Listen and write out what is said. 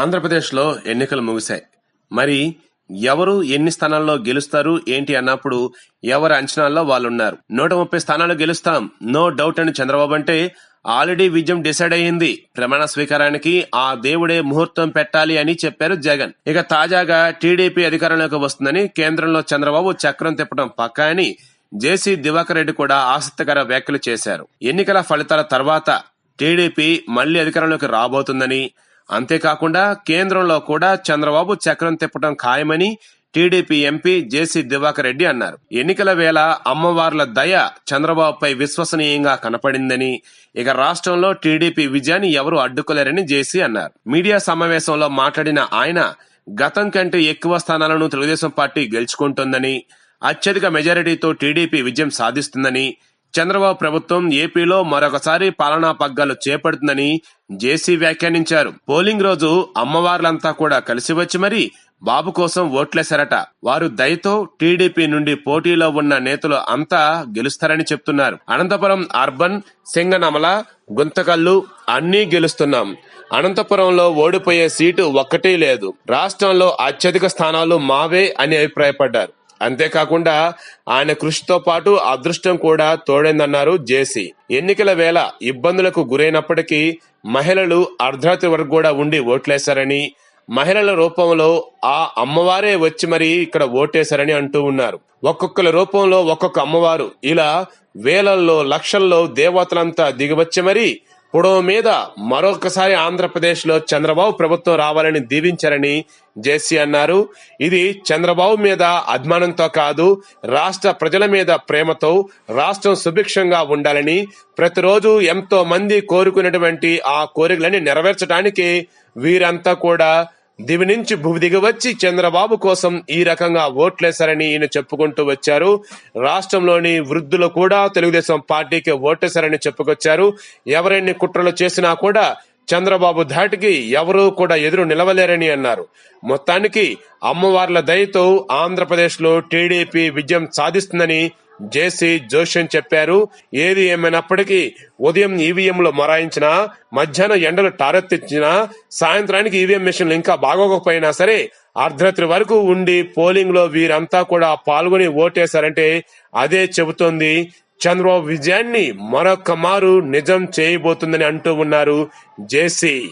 ఆంధ్రప్రదేశ్లో ఎన్నికలు ముగిశాయి. మరి ఎవరు ఎన్ని స్థానాల్లో గెలుస్తారు ఏంటి అన్నప్పుడు ఎవరి అంచనాల్లో వాళ్ళు ఉన్నారు నూట ముప్పై స్థానాలు గెలుస్తాం. నో డౌట్ అని చంద్రబాబు అంటే ఆల్రెడీ విజయం డిసైడ్ అయ్యింది. ప్రమాణ స్వీకారానికి ఆ దేవుడే ముహూర్తం పెట్టాలి అని చెప్పారు జగన్. ఇక తాజాగా టీడీపీ అధికారంలోకి వస్తుందని కేంద్రంలో చంద్రబాబు చక్రం తిప్పడం పక్కా అని జేసీ దివాకర్ రెడ్డి కూడా ఆసక్తికర వ్యాఖ్యలు చేశారు. ఎన్నికల ఫలితాల తర్వాత టీడీపీ మళ్ళీ అధికారంలోకి రాబోతుందని అంతేకాకుండా కేంద్రంలో కూడా చంద్రబాబు చక్రం తిప్పడం ఖాయమని టీడీపీ ఎంపీ జేసీ దివాకర్ రెడ్డి అన్నారు. ఎన్నికల వేళ అమ్మవార్ల దయ చంద్రబాబుపై విశ్వసనీయంగా కనపడిందని ఇక రాష్ట్రంలో టీడీపీ విజయాన్ని ఎవరు అడ్డుకోలేరని జేసీ అన్నారు. మీడియా సమావేశంలో మాట్లాడిన ఆయన గతం కంటే ఎక్కువ స్థానాలను తెలుగుదేశం పార్టీ గెలుచుకుంటుందని అత్యధిక మెజారిటీతో టీడీపీ విజయం సాధిస్తుందని చంద్రబాబు ప్రభుత్వం ఏపీలో మరొకసారి పాలనా పగ్గాలు చేపడుతుందని జేసీ వ్యాఖ్యానించారు. పోలింగ్ రోజు అమ్మవార్లంతా కూడా కలిసి వచ్చి మరీ బాబు కోసం ఓట్లేశారట. వారు దయతో టీడీపీ నుండి పోటీలో ఉన్న నేతలు అంతా గెలుస్తారని చెప్తున్నారు. అనంతపురం అర్బన్ సింగనమల గుంతకల్లు అన్నీ గెలుస్తున్నాం. అనంతపురంలో ఓడిపోయే సీటు ఒక్కటే లేదు. రాష్ట్రంలో అత్యధిక స్థానాలు మావే అని అభిప్రాయపడ్డారు. అంతేకాకుండా ఆయన కృషితో పాటు అదృష్టం కూడా తోడైందన్నారు జేసీ. ఎన్నికల వేళ ఇబ్బందులకు గురైనప్పటికీ మహిళలు అర్ధరాత్రి వరకు కూడా ఉండి ఓట్లేశారని మహిళల రూపంలో ఆ అమ్మవారే వచ్చి మరి ఇక్కడ ఓటేశారని అంటూ ఉన్నారు. ఒక్కొక్కల రూపంలో ఒక్కొక్క అమ్మవారు ఇలా వేలల్లో లక్షల్లో దేవతలంతా దిగివచ్చి మరి పొడవు మీద మరొకసారి ఆంధ్రప్రదేశ్లో చంద్రబాబు ప్రభుత్వం రావాలని దీవించారని జేసీ అన్నారు. ఇది చంద్రబాబు మీద అభిమానంతో కాదు రాష్ట్ర ప్రజల మీద ప్రేమతో రాష్ట్రం సుభిక్షంగా ఉండాలని ప్రతిరోజు ఎంతో మంది కోరుకునేటువంటి ఆ కోరికలని నెరవేర్చడానికి వీరంతా కూడా దివి నుంచి భూమి దిగి వచ్చి చంద్రబాబు కోసం ఈ రకంగా ఓట్లేశారని ఈయన చెప్పుకుంటూ వచ్చారు. రాష్ట్రంలోని వృద్ధులు కూడా తెలుగుదేశం పార్టీకి ఓటేశారని చెప్పుకొచ్చారు. ఎవరెన్ని కుట్రలు చేసినా కూడా చంద్రబాబు ధాటికి ఎవరూ కూడా ఎదురు నిలవలేరని అన్నారు. మొత్తానికి అమ్మవార్ల దయతో ఆంధ్రప్రదేశ్లో టీడీపీ విజయం సాధిస్తుందని జేసీ జోషన్ చెప్పారు ఏది ఏమైనప్పటికీ ఉదయం ఈవీఎంలు మొరాయించినా మధ్యాహ్నం ఎండలు టారెత్తించినా సాయంత్రానికి ఈవీఎం మిషన్లు ఇంకా బాగోకపోయినా సరే అర్ధరాత్రి వరకు ఉండి పోలింగ్లో వీరంతా కూడా పాల్గొని ఓటేశారంటే అదే చెబుతోంది. చంద్రబాబు విజయాన్ని మరొక మారు నిజం చేయబోతుందని అంటూ ఉన్నారు జేసీ.